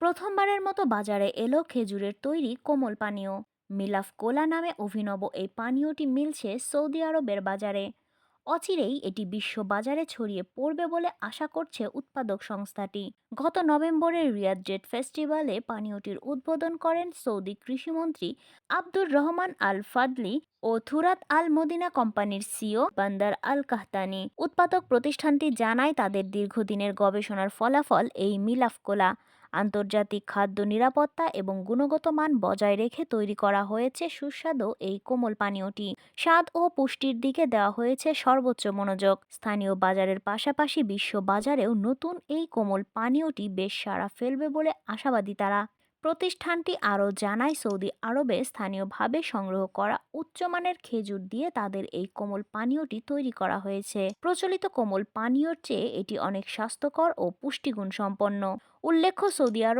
প্রথমবারের মতো বাজারে এলো খেজুরের তৈরি কোমল পানীয়। মিলাফ কোলা নামে অভিনব এই পানীয়টি মিলছে সৌদি আরবের বাজারে। অচিরেই এটি বিশ্ব বাজারে ছড়িয়ে পড়বে বলে আশা করছে উৎপাদক সংস্থাটি। গত নভেম্বরের রিয়াদ জেট ফেস্টিভ্যালে পানীয়টির উদ্বোধন করেন সৌদি কৃষিমন্ত্রী আব্দুর রহমান আল ফাদলি ও থুরাত আল মদিনা কোম্পানির সিও বান্দার আল কাহতানি। উৎপাদক প্রতিষ্ঠানটি জানায় তাদের দীর্ঘদিনের গবেষণার ফলাফল এই মিলাফ কোলা। আন্তর্জাতিক খাদ্য নিরাপত্তা এবং গুণগত মান বজায় রেখে তৈরি করা হয়েছে সুস্বাদু এই কোমল পানীয়টি। স্বাদ ও পুষ্টির দিকে দেওয়া হয়েছে সর্বোচ্চ মনোযোগ। স্থানীয় বাজারের পাশাপাশি বিশ্ব বাজারেও নতুন এই কোমল পানীয়টি বেশ সাড়া ফেলবে বলে আশাবাদী তারা। প্রতিষ্ঠানটি আরও জানায়, সৌদি আরবে স্থানীয়ভাবে সংগ্রহ করা উচ্চমানের খেজুর দিয়ে তাদের এই কোমল পানীয়টি তৈরি করা হয়েছে। প্রচলিত কোমল পানীয়র চেয়ে এটি অনেক স্বাস্থ্যকর ও পুষ্টিগুণ সম্পন্ন উল্লেখ্য, সৌদি আরব